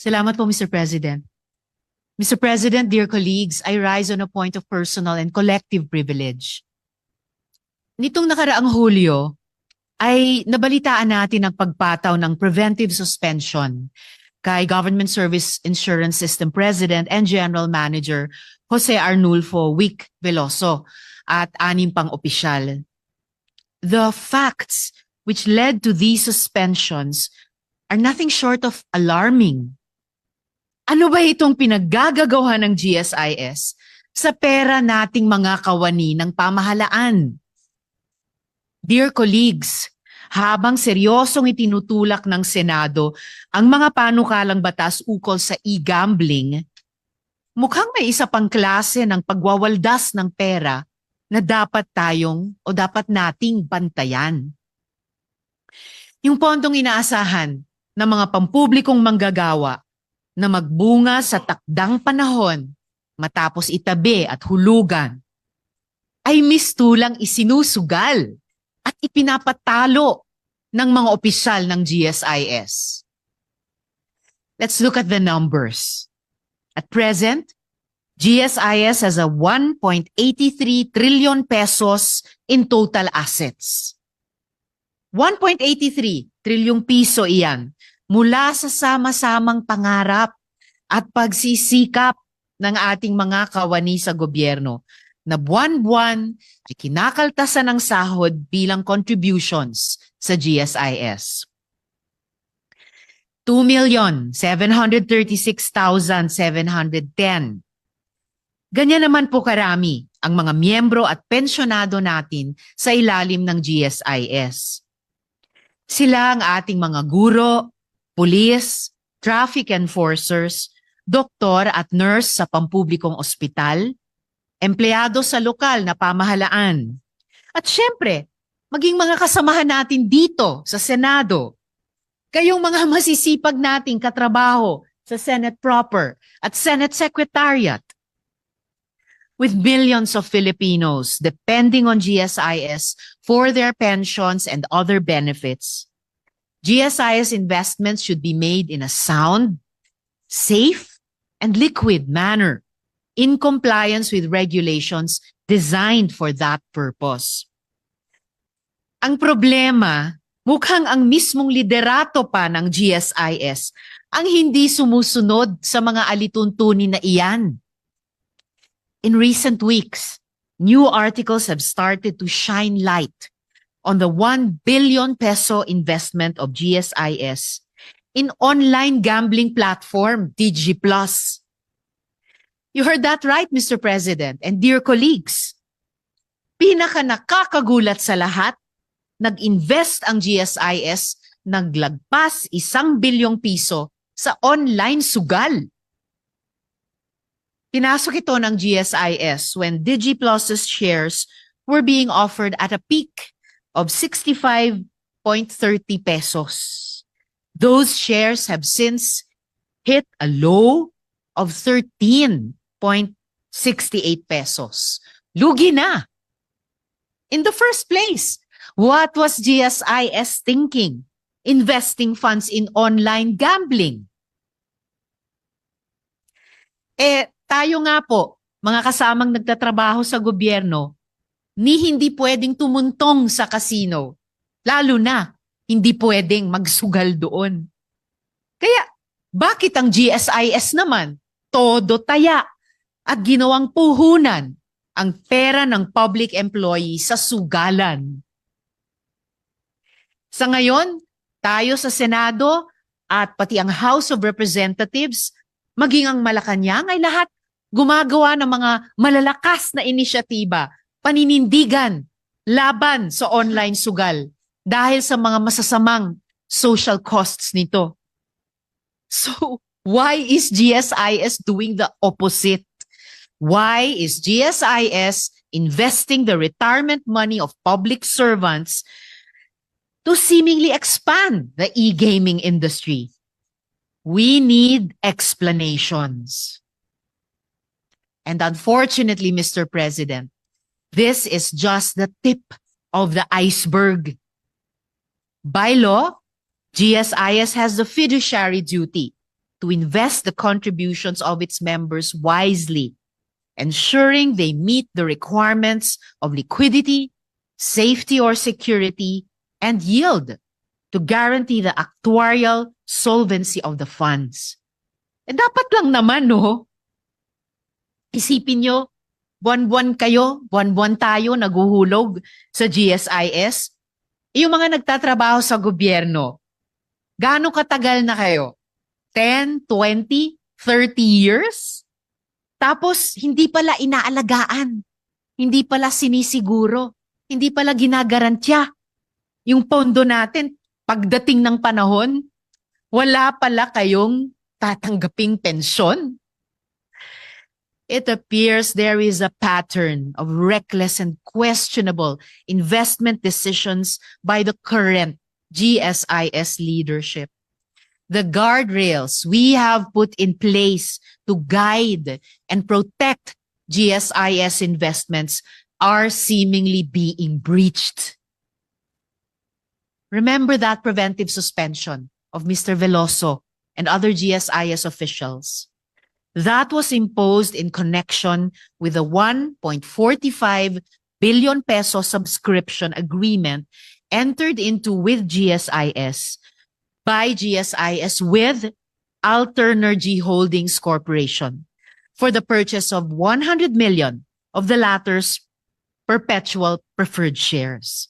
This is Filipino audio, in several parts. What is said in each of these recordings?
Salamat po, Mr. President. Mr. President, dear colleagues, I rise on a point of personal and collective privilege. Nitong nakaraang Hulyo, ay nabalitaan natin ang pagpataw ng preventive suspension kay Government Service Insurance System President and General Manager Jose Arnulfo Wick Veloso at anim pang opisyal. The facts which led to these suspensions are nothing short of alarming. Ano ba itong pinaggagagawa ng GSIS sa pera nating mga kawani ng pamahalaan? Dear colleagues, habang seryosong itinutulak ng Senado ang mga panukalang batas ukol sa e-gambling, mukhang may isa pang klase ng pagwawaldas ng pera na dapat tayong o dapat nating bantayan. Yung pondong inaasahan ng mga pampublikong manggagawa na magbunga sa takdang panahon matapos itabi at hulugan ay mistulang isinusugal at ipinapatalo ng mga opisyal ng GSIS. Let's look at the numbers. At present, GSIS has a 1.83 trillion pesos in total assets. 1.83 trilyong piso iyan mula sa sama-samang pangarap at pagsisikap ng ating mga kawani sa gobyerno na buwan-buwan ay kinakaltasan ng sahod bilang contributions sa GSIS. 2,736,710. Ganyan naman po karami ang mga miyembro at pensyonado natin sa ilalim ng GSIS. Sila ang ating mga guro, pulis, traffic enforcers, doktor at nurse sa pampublikong ospital, empleyado sa lokal na pamahalaan. At syempre, maging mga kasamahan natin dito sa Senado. Kayong mga masisipag nating katrabaho sa Senate proper at Senate Secretariat. With millions of Filipinos depending on GSIS for their pensions and other benefits, GSIS investments should be made in a sound, safe, and liquid manner in compliance with regulations designed for that purpose. Ang problema, mukhang ang mismong liderato pa ng GSIS ang hindi sumusunod sa mga alituntunin na iyan. In recent weeks, new articles have started to shine light on the 1 billion peso investment of GSIS in online gambling platform DigiPlus. You heard that right, Mr. President and dear colleagues. Pinaka nakakagulat sa lahat, nag-invest ang GSIS naglagpas isang bilyong piso sa online sugal. Pinasok ito ng GSIS when DigiPlus's shares were being offered at a peak of 65.30 pesos. Those shares have since hit a low of 13.68 pesos. Lugi na. In the first place, what was GSIS thinking? Investing funds in online gambling. Eh, tayo nga po, mga kasamang nagtatrabaho sa gobyerno, ni hindi pwedeng tumuntong sa kasino. Lalo na, hindi pwedeng magsugal doon. Kaya, bakit ang GSIS naman, todo taya at ginawang puhunan ang pera ng public employee sa sugalan? Sa ngayon, tayo sa Senado at pati ang House of Representatives, maging ang Malacanang ay lahat gumagawa ng mga malalakas na inisyatiba, paninindigan, laban sa online sugal dahil sa mga masasamang social costs nito. So, why is GSIS doing the opposite? Why is GSIS investing the retirement money of public servants to seemingly expand the e-gaming industry? We need explanations. And unfortunately, Mr. President, this is just the tip of the iceberg. By law, GSIS has the fiduciary duty to invest the contributions of its members wisely, ensuring they meet the requirements of liquidity, safety or security, and yield to guarantee the actuarial solvency of the funds. Eh, dapat lang naman, no? Isipin nyo, buwan-buwan kayo, buwan-buwan tayo naguhulog sa GSIS. Yung mga nagtatrabaho sa gobyerno, gaano katagal na kayo? 10, 20, 30 years? Tapos, hindi pala inaalagaan. Hindi pala sinisiguro. Hindi pala ginagarantya. Yung pondo natin, pagdating ng panahon, wala pala kayong tatanggaping pensyon. It appears there is a pattern of reckless and questionable investment decisions by the current GSIS leadership. The guardrails we have put in place to guide and protect GSIS investments are seemingly being breached. Remember that preventive suspension of Mr. Veloso and other GSIS officials. That was imposed in connection with the 1.45 billion peso subscription agreement entered into with GSIS by GSIS with Alternergy Holdings Corporation for the purchase of 100 million of the latter's perpetual preferred shares.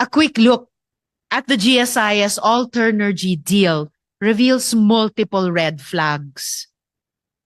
A quick look at the GSIS Alternergy deal reveals multiple red flags.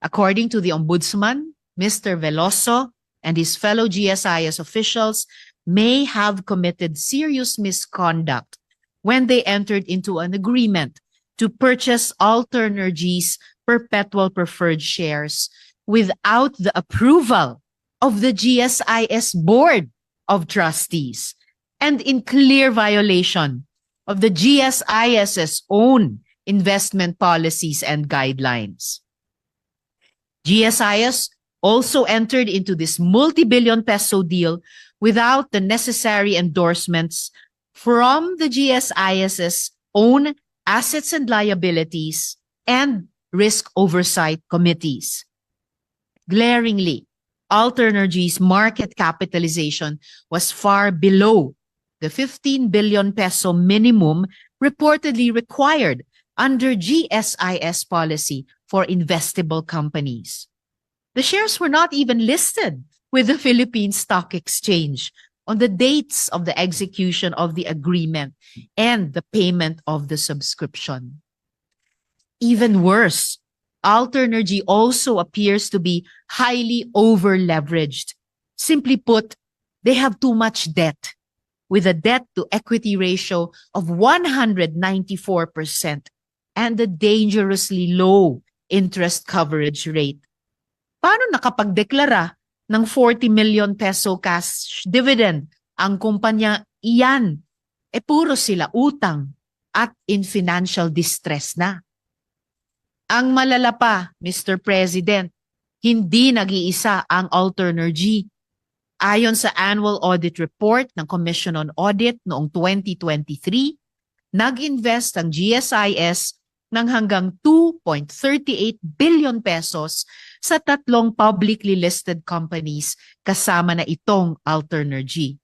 According to the Ombudsman, Mr. Veloso and his fellow GSIS officials may have committed serious misconduct when they entered into an agreement to purchase Alternergy's perpetual preferred shares without the approval of the GSIS Board of Trustees and in clear violation of the GSIS's own investment policies and guidelines. GSIS also entered into this multi-billion peso deal without the necessary endorsements from the GSIS's own assets and liabilities and risk oversight committees. Glaringly, Alternergy's market capitalization was far below the 15 billion peso minimum reportedly required under GSIS policy for investable companies. The shares were not even listed with the Philippine Stock Exchange on the dates of the execution of the agreement and the payment of the subscription. Even worse, Alternergy also appears to be highly over-leveraged. Simply put, they have too much debt with a debt to equity ratio of 194% and a dangerously low interest coverage rate. Paano nakapagdeklara ng 40 million peso cash dividend ang kumpanya iyan? E puro sila utang at in financial distress na. Ang malala pa, Mr. President, hindi nag-iisa ang Alternergy. Ayon sa annual audit report ng Commission on Audit noong 2023, nag-invest ang GSIS ng hanggang 2.38 billion pesos sa tatlong publicly listed companies kasama na itong Alternergy.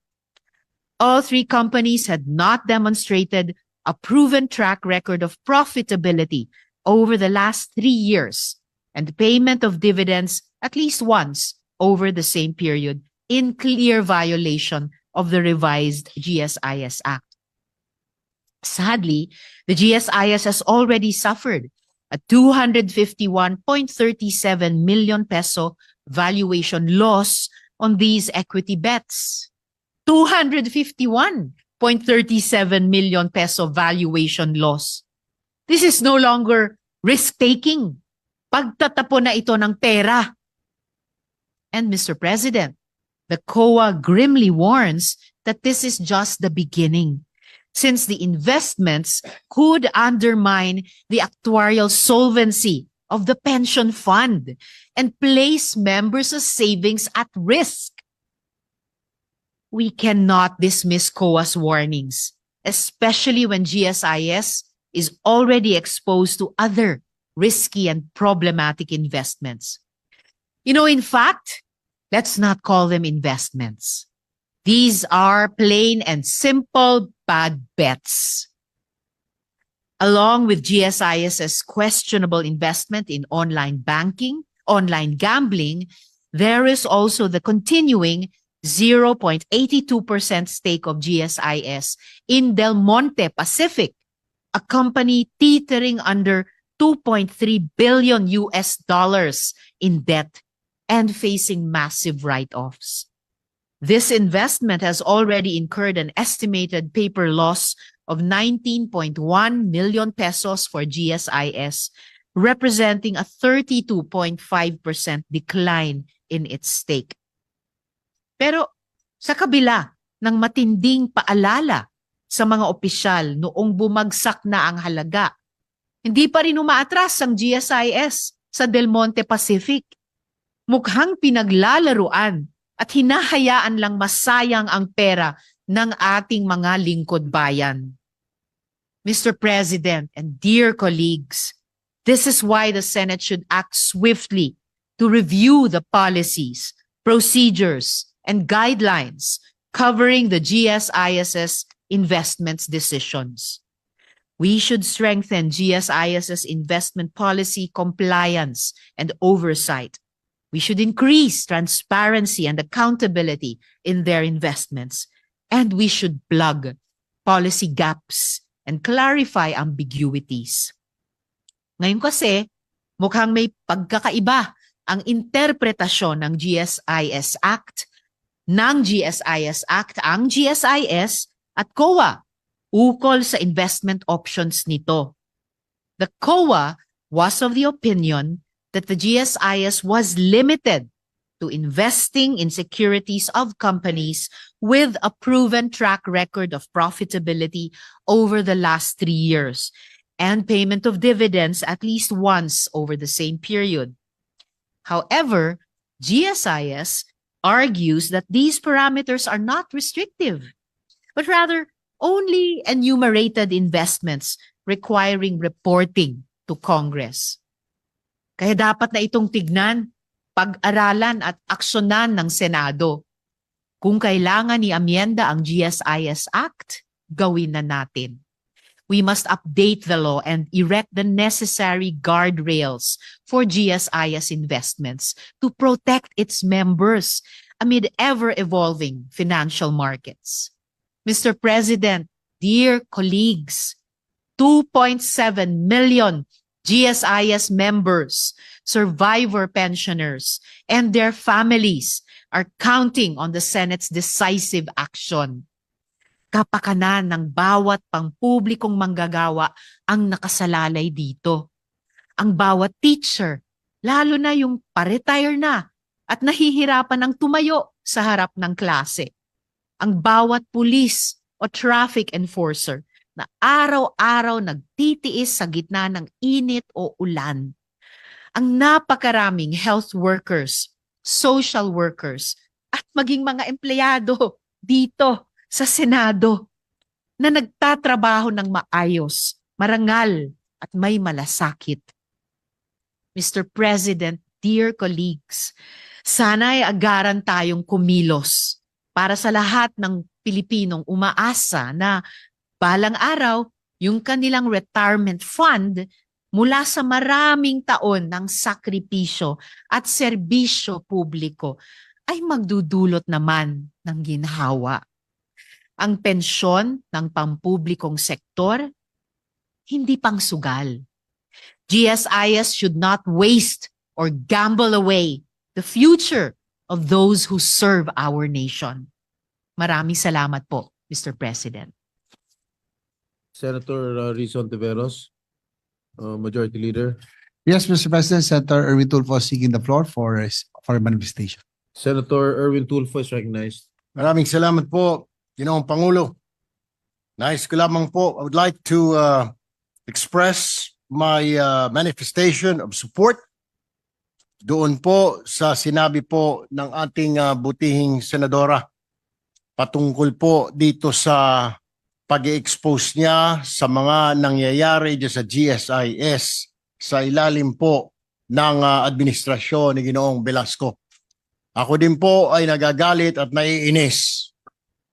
All three companies had not demonstrated a proven track record of profitability over the last three years and payment of dividends at least once over the same period in clear violation of the revised GSIS Act. Sadly, the GSIS has already suffered a 251.37 million peso valuation loss on these equity bets. 251.37 million peso valuation loss. This is no longer risk-taking. Pagtatapon na ito ng pera. And Mr. President, the COA grimly warns that this is just the beginning since the investments could undermine the actuarial solvency of the pension fund and place members' savings at risk. We cannot dismiss COA's warnings, especially when GSIS is already exposed to other risky and problematic investments. You know, in fact, let's not call them investments. These are plain and simple bad bets. Along with GSIS's questionable investment in online banking, online gambling, there is also the continuing 0.82% stake of GSIS in Del Monte Pacific, a company teetering under 2.3 billion US dollars in debt and facing massive write-offs. This investment has already incurred an estimated paper loss of 19.1 million pesos for GSIS, representing a 32.5% decline in its stake. Pero sa kabila ng matinding paalala sa mga opisyal noong bumagsak na ang halaga, hindi pa rin umaatras ang GSIS sa Del Monte Pacific. Mukhang pinaglalaruan at hinahayaan lang masayang ang pera ng ating mga lingkod bayan. Mr. President and dear colleagues, this is why the Senate should act swiftly to review the policies, procedures, and guidelines covering the GSIS's investments decisions. We should strengthen GSIS's investment policy compliance and oversight. We should increase transparency and accountability in their investments. And we should plug policy gaps and clarify ambiguities. Ngayon kasi, mukhang may pagkakaiba ang interpretasyon ng GSIS Act, ng GSIS Act, ang GSIS at COA ukol sa investment options nito. The COA was of the opinion that the GSIS was limited to investing in securities of companies with a proven track record of profitability over the last three years and payment of dividends at least once over the same period. However, GSIS argues that these parameters are not restrictive, but rather only enumerated investments requiring reporting to Congress. Kaya dapat na itong tignan, pag-aralan at aksyonan ng Senado. Kung kailangan ni amyenda ang GSIS Act, gawin na natin. We must update the law and erect the necessary guardrails for GSIS investments to protect its members amid ever-evolving financial markets. Mr. President, dear colleagues, 2.7 million GSIS members, survivor pensioners, and their families are counting on the Senate's decisive action. Kapakanan ng bawat pangpublikong manggagawa ang nakasalalay dito. Ang bawat teacher, lalo na yung pa-retire na at nahihirapan ng tumayo sa harap ng klase. Ang bawat pulis o traffic enforcer na araw-araw nagtitiis sa gitna ng init o ulan. Ang napakaraming health workers, social workers, at maging mga empleyado dito sa Senado na nagtatrabaho ng maayos, marangal, at may malasakit. Mr. President, dear colleagues, sana'y agaran tayong kumilos para sa lahat ng Pilipinong umaasa na balang araw, yung kanilang retirement fund mula sa maraming taon ng sakripisyo at serbisyo publiko ay magdudulot naman ng ginhawa. Ang pensyon ng pampublikong sektor, hindi pang sugal. GSIS should not waste or gamble away the future of those who serve our nation. Maraming salamat po, Mr. President. Senator uh, Rizon Tiveros, uh, Majority Leader. Yes, Mr. President, Senator Erwin Tulfo is seeking the floor for, his- for manifestation. Senator Erwin Tulfo is recognized. Maraming salamat po, Ginoong Pangulo. Nais ko lamang po, I would like to uh, express my uh, manifestation of support doon po sa sinabi po ng ating uh, butihing senadora patungkol po dito sa pag expose niya sa mga nangyayari dyan sa GSIS sa ilalim po ng ah, administrasyon ni Ginoong Velasco. Ako din po ay nagagalit at naiinis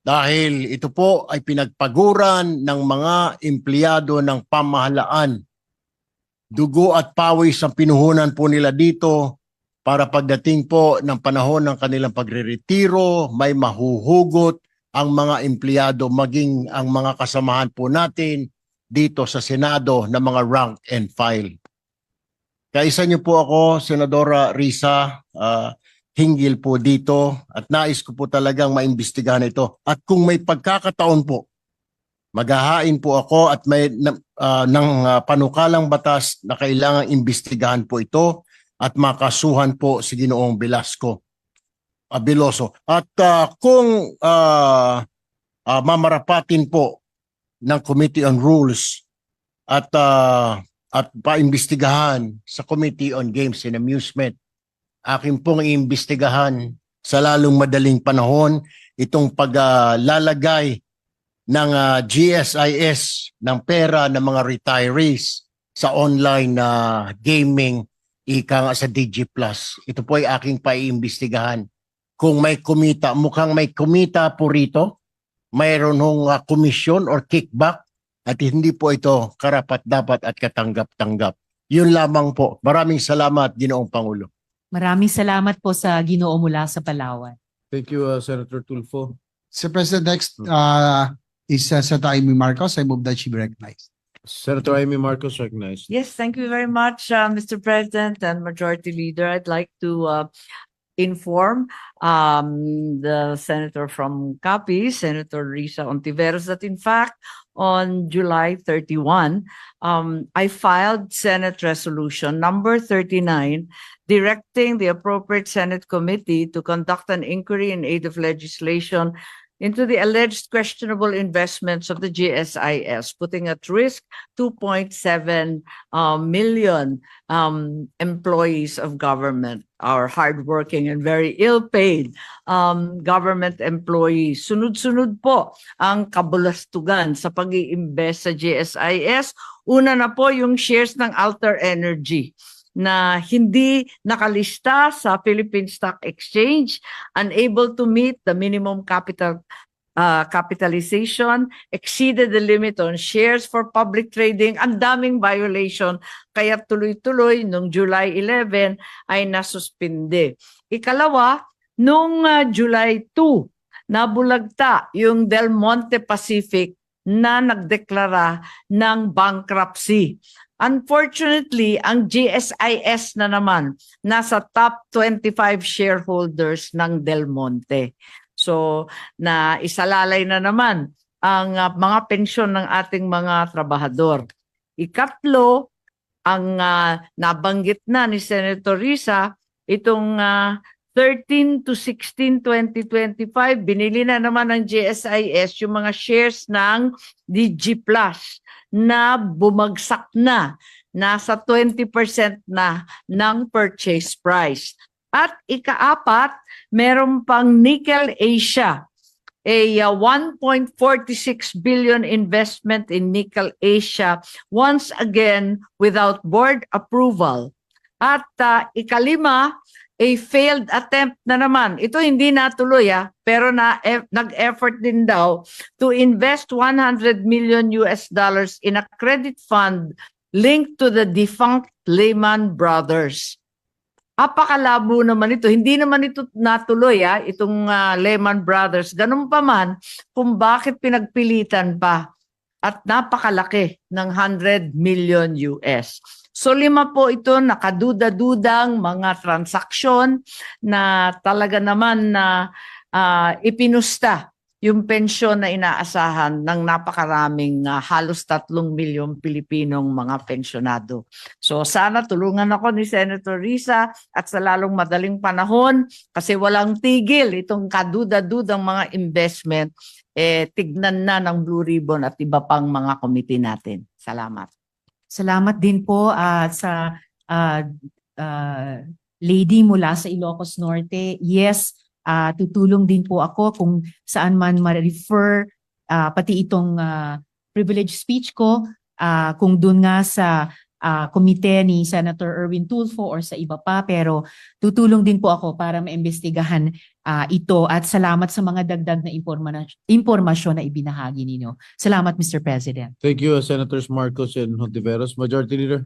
dahil ito po ay pinagpaguran ng mga empleyado ng pamahalaan. Dugo at pawis ang pinuhunan po nila dito para pagdating po ng panahon ng kanilang pagreretiro, may mahuhugot ang mga empleyado maging ang mga kasamahan po natin dito sa Senado na mga rank and file. Kaisa niyo po ako, Senadora Risa, ah, hinggil po dito at nais ko po talagang maimbestigahan ito. At kung may pagkakataon po, maghahain po ako at may ah, ng ah, panukalang batas na kailangang imbestigahan po ito at makasuhan po si Ginoong Velasco Abiloso. At ah, kung ah, ah, mamarapatin po ng Committee on Rules at ah, at paimbestigahan sa Committee on Games and Amusement. Akin pong iimbestigahan sa lalong madaling panahon itong paglalagay ng ah, GSIS ng pera ng mga retirees sa online na gaming ika nga sa DG Plus. Ito po ay aking paiimbestigahan. Kung may kumita, mukhang may kumita po rito, mayroon hong ah, komisyon or kickback at hindi po ito karapat dapat at katanggap-tanggap. Yun lamang po. Maraming salamat, Ginoong Pangulo. Maraming salamat po sa Ginoo mula sa Palawan. Thank you, uh, Senator Tulfo. Sir President, next uh, is uh, Senator Amy Marcos. I move that she be recognized. Senator Amy Marcos recognized. Yes, thank you very much, uh, Mr. President and Majority Leader. I'd like to uh, inform um, the senator from CAPI, Senator Risa Ontiveros, that in fact, on July 31, um, I filed Senate Resolution number 39, directing the appropriate Senate committee to conduct an inquiry in aid of legislation into the alleged questionable investments of the GSIS, putting at risk 2.7 uh, million um, employees of government, our hardworking and very ill-paid um, government employees. Sunod-sunod po ang kabulastugan sa pag iimbest sa GSIS. Una na po yung shares ng Alter Energy na hindi nakalista sa Philippine Stock Exchange, unable to meet the minimum capital uh, capitalization, exceeded the limit on shares for public trading, ang daming violation, kaya tuloy-tuloy nung July 11 ay nasuspinde. Ikalawa, nung uh, July 2, nabulagta yung Del Monte Pacific na nagdeklara ng bankruptcy. Unfortunately, ang GSIS na naman nasa top 25 shareholders ng Del Monte. So, na isalalay na naman ang uh, mga pensyon ng ating mga trabahador. Ikatlo, ang uh, nabanggit na ni Senator Risa, itong uh, 13 to 16, 2025, binili na naman ng GSIS yung mga shares ng DG Plus na bumagsak na, nasa 20% na ng purchase price. At ikaapat, meron pang Nickel Asia, a uh, 1.46 billion investment in Nickel Asia, once again without board approval. At uh, ikalima, a failed attempt na naman. Ito hindi natuloy ah, pero na e- nag-effort din daw to invest 100 million US dollars in a credit fund linked to the defunct Lehman Brothers. Apakalabo naman ito. Hindi naman ito natuloy ah, itong ah, Lehman Brothers. Ganun pa man kung bakit pinagpilitan pa at napakalaki ng 100 million US. So lima po ito nakaduda-dudang mga transaksyon na talaga naman na ah, ipinusta yung pensyon na inaasahan ng napakaraming ah, halos tatlong milyong Pilipinong mga pensyonado. So sana tulungan ako ni Senator Risa at sa lalong madaling panahon kasi walang tigil itong kaduda-dudang mga investment eh tignan na ng Blue Ribbon at iba pang mga committee natin. Salamat. Salamat din po ah, sa ah, ah, lady mula sa Ilocos Norte. Yes, ah, tutulong din po ako kung saan man ma-refer ah, pati itong ah, privilege speech ko ah, kung doon nga sa ah, komite ni Senator Erwin Tulfo or sa iba pa pero tutulong din po ako para maimbestigahan ah, ito at salamat sa mga dagdag na imporma- impormasyon na ibinahagi ninyo. Salamat Mr. President. Thank you, uh, Senators Marcos and Hontiveros. Majority Leader,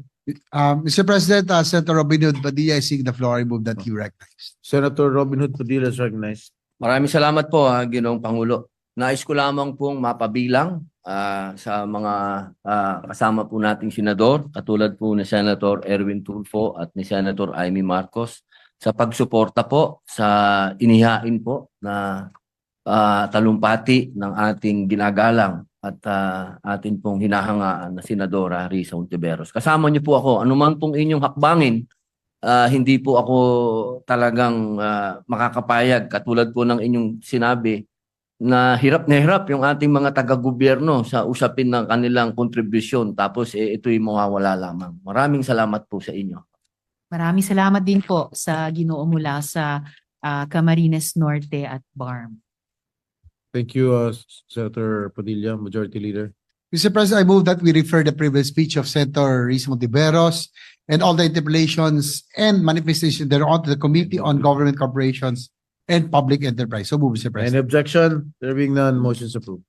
Um, Mr. President, uh, Senator Robin Hood Padilla, I seek the floor. I move that you recognize. Senator Robin Hood Padilla is recognized. Maraming salamat po, ha, Ginoong Pangulo. Nais ko lamang pong mapabilang ah, sa mga ah, kasama po nating senador, katulad po ni Senator Erwin Tulfo at ni Senator Amy Marcos, sa pagsuporta po sa inihain po na ah, talumpati ng ating ginagalang at ah, atin pong hinahangaan na Senadora Risa Ontiveros. Kasama niyo po ako, anuman pong inyong hakbangin, ah, hindi po ako talagang ah, makakapayag katulad po ng inyong sinabi na hirap na hirap yung ating mga taga-gobyerno sa usapin ng kanilang kontribusyon tapos eh, ito'y mawawala lamang. Maraming salamat po sa inyo. Maraming salamat din po sa ginoo mula sa ah, Camarines Norte at BARM. Thank you, uh, Senator Padilla, Majority Leader. Mr. President, I move that we refer the previous speech of Senator Risa Montiveros and all the interpellations and manifestation thereon to the Committee on Government Corporations and Public Enterprise. So move, Mr. Any President. objection? There being none, motion is approved.